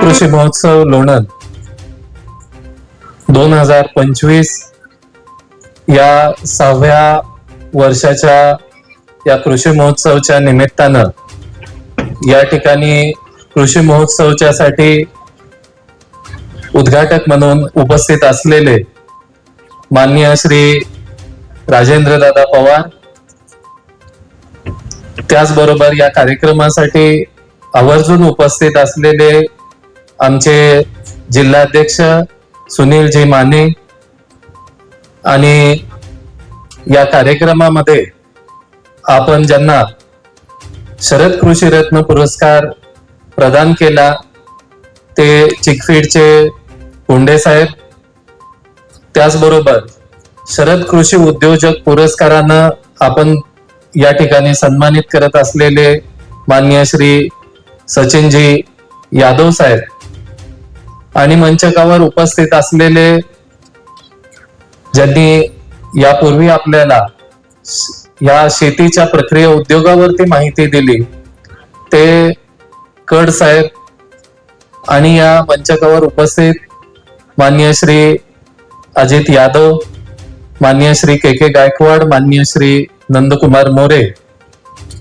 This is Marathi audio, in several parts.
कृषी महोत्सव लोणंद. दोन हजार पंचवीस या सहाव्या वर्षाच्या या कृषी महोत्सवच्या निमित्तानं या ठिकाणी कृषी महोत्सवच्या साठी उद्घाटक म्हणून उपस्थित असलेले माननीय श्री राजेंद्र दादा पवार. त्याचबरोबर या कार्यक्रमासाठी आवर्जून उपस्थित असलेले आमचे जिल्हाध्यक्ष सुनीलजी माने आणि या कार्यक्रमामध्ये आपण ज्यांना शरद कृषी रत्न पुरस्कार प्रदान केला ते चिकफीडचे कोंडे साहेब त्याचबरोबर शरद कृषी उद्योजक पुरस्कारानं आपण या ठिकाणी सन्मानित करत असलेले मान्य श्री सचिनजी यादव साहेब आणि मंचकावर उपस्थित असलेले ज्यांनी यापूर्वी आपल्याला या शेतीच्या प्रक्रिया उद्योगावरती माहिती दिली ते कड साहेब आणि या मंचकावर उपस्थित मान्य श्री अजित यादव मान्य श्री के के गायकवाड मान्य श्री नंदकुमार मोरे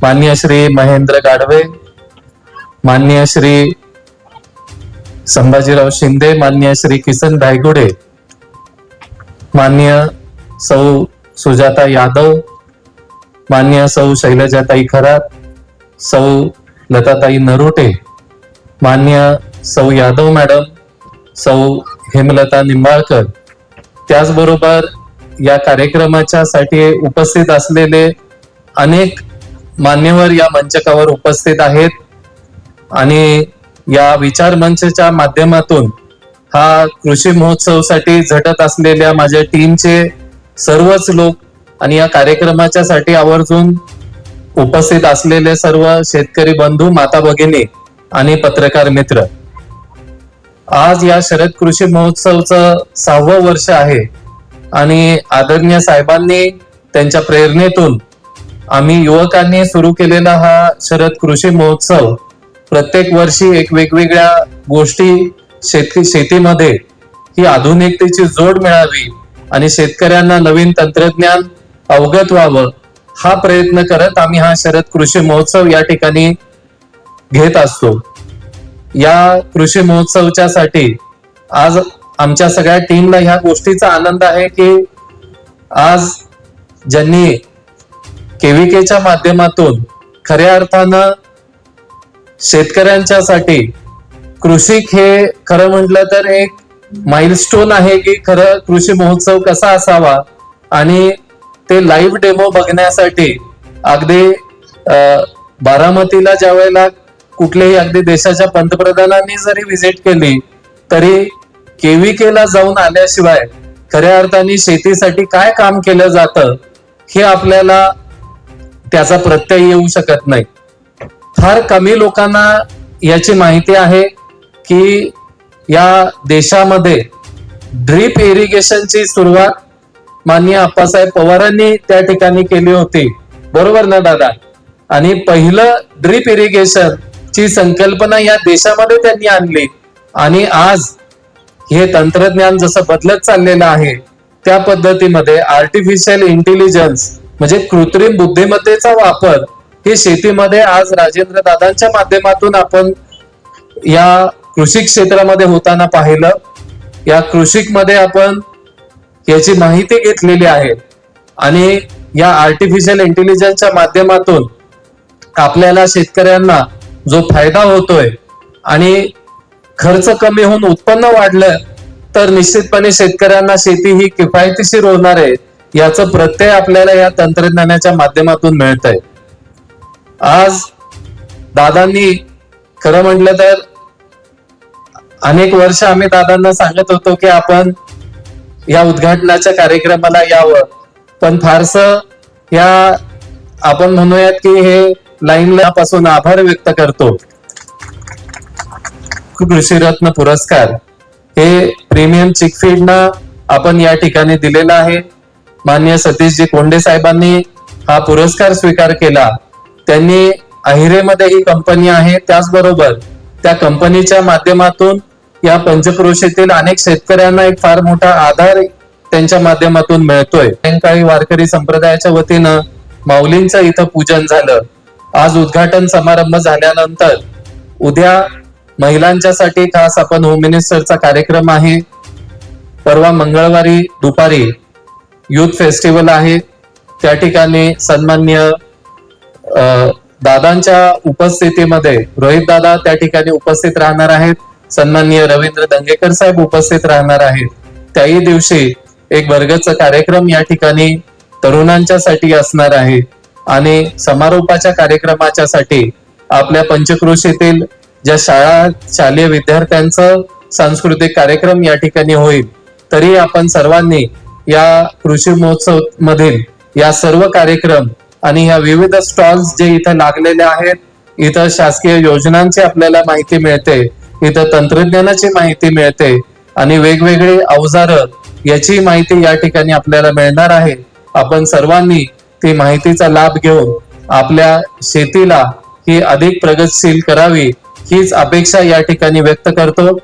मान्य श्री महेंद्र गाडवे मान्य श्री संभाजीराव शिंदे मान्य श्री किसन धायगुडे मान्य सौ सुजाता यादव मान्य सौ शैलजाताई खरात सौ लताताई नरोटे मान्य सौ यादव मॅडम सौ हेमलता निंबाळकर. त्याचबरोबर या कार्यक्रमाच्या साठी उपस्थित असलेले अनेक मान्यवर या मंचकावर उपस्थित आहेत. आणि या विचार मंचच्या माध्यमातून हा कृषी महोत्सवसाठी झटत असलेल्या माझ्या टीमचे सर्वच लोक आणि या कार्यक्रमाच्या साठी आवर्जून उपस्थित असलेले सर्व शेतकरी बंधू माता भगिनी आणि पत्रकार मित्र. आज या शरद कृषी महोत्सवचं सहावं वर्ष आहे आणि आदरणीय साहेबांनी त्यांच्या प्रेरणेतून आम्ही युवकांनी सुरू केलेला हा शरद कृषी महोत्सव प्रत्येक वर्षी एक वेगवेगळ्या गोष्टी शेती शेतीमध्ये ही आधुनिकतेची जोड मिळावी आणि शेतकऱ्यांना नवीन तंत्रज्ञान अवगत व्हावं हा प्रयत्न करत आम्ही हा शरद कृषी महोत्सव या ठिकाणी घेत असतो. या कृषी महोत्सवच्या साठी आज आमच्या सगळ्या टीमला ह्या गोष्टीचा आनंद आहे की आज ज्यांनी केव्हीकेच्या माध्यमातून खऱ्या अर्थानं शेतकऱ्यांच्यासाठी कृषिक हे खरं म्हटलं तर एक माइलस्टोन आहे की खरं कृषी महोत्सव कसा असावा आणि ते लाईव्ह डेमो बघण्यासाठी अगदी बारामतीला ज्या वेळेला कुठल्याही अगदी देशाच्या पंतप्रधानांनी जरी व्हिजिट केली तरी केविकेला जाऊन आल्याशिवाय खऱ्या अर्थाने शेतीसाठी काय काम केलं जातं हे आपल्याला त्याचा प्रत्यय येऊ शकत नाही. फार कमी लोकांना याची माहिती आहे की या देशामध्ये ड्रीप इरिगेशनची सुरुवात माननीय अप्पासाहेब पवारांनी त्या ठिकाणी केली होती. बरोबर ना दादा? आणि पहिलं ड्रीप इरिगेशन ची संकल्पना या देशामध्ये त्यांनी आणली. आणि आज हे तंत्रज्ञान जसं बदलत चाललेलं आहे त्या पद्धतीमध्ये आर्टिफिशियल इंटेलिजन्स म्हणजे कृत्रिम बुद्धिमत्तेचा वापर हे शेतीमध्ये आज राजेंद्र दादांच्या माध्यमातून आपण या कृषी क्षेत्रामध्ये होताना पाहिलं. या कृषीमध्ये आपण याची माहिती घेतलेली आहे. आणि या आर्टिफिशियल इंटेलिजन्सच्या माध्यमातून आपल्याला शेतकऱ्यांना जो फायदा होतोय आणि खर्च कमी होऊन उत्पन्न वाढलं तर निश्चितपणे शेतकऱ्यांना शेती ही किफायतीशीर होणार आहे याचं प्रत्यय आपल्याला या तंत्रज्ञानाच्या माध्यमातून मिळत आहे आज दादांनी खरं म्हटलं तर अनेक वर्ष आम्ही दादांना सांगत होतो की आपण या उद्घाटनाच्या कार्यक्रमाला यावं. पण फारस या आपण म्हणूयात की हे लाईनला पासून आभार व्यक्त करतो. कृषीरत्न पुरस्कार हे प्रीमियम चिकफीडनं आपण या ठिकाणी दिलेला आहे. मान्य सतीशजी कोंडे साहेबांनी हा पुरस्कार स्वीकार केला. त्यांनी अहिरेमध्ये ही कंपनी आहे. त्याचबरोबर त्या कंपनीच्या माध्यमातून या पंचक्रोशीतील अनेक शेतकऱ्यांना एक फार मोठा आधार त्यांच्या माध्यमातून मिळतोय. सायंकाळी वारकरी संप्रदायाच्या वतीनं माऊलींचं इथं पूजन झालं. आज उद्घाटन समारंभ झाल्यानंतर उद्या महिलांच्यासाठी खास आपण होम मिनिस्टरचा कार्यक्रम आहे. परवा मंगळवारी दुपारी युथ फेस्टिवल आहे. त्या ठिकाणी सन्मान्य दादांच्या उपस्थितीमध्ये रोहित दादा त्या ठिकाणी उपस्थित राहणार आहेत. सन्माननीय रवींद्र दंगेकर साहेब उपस्थित राहणार आहेत. त्याही दिवशी एक वर्गचा कार्यक्रम या ठिकाणी तरुणांच्यासाठी असणार आहे. आणि समारोपाच्या कार्यक्रमाच्या साठी आपल्या पंचक्रोशीतील ज्या शाळा शालेय विद्यार्थ्यांचं सांस्कृतिक कार्यक्रम या ठिकाणी होईल तरी आपण सर्वांनी या कृषी महोत्सव मधील या सर्व कार्यक्रम आणि या विविध स्टॉल्स जे इथं लागलेले आहेत इथं शासकीय योजनांची आपल्याला माहिती मिळते इथं तंत्रज्ञानाची माहिती मिळते आणि वेगवेगळे अवजार याची माहिती या ठिकाणी आपल्याला मिळणार आहे. आपण सर्वांनी ती माहितीचा लाभ घेऊन आपल्या शेतीला ही अधिक प्रगतशील करावी हीच अपेक्षा या ठिकाणी व्यक्त करतो.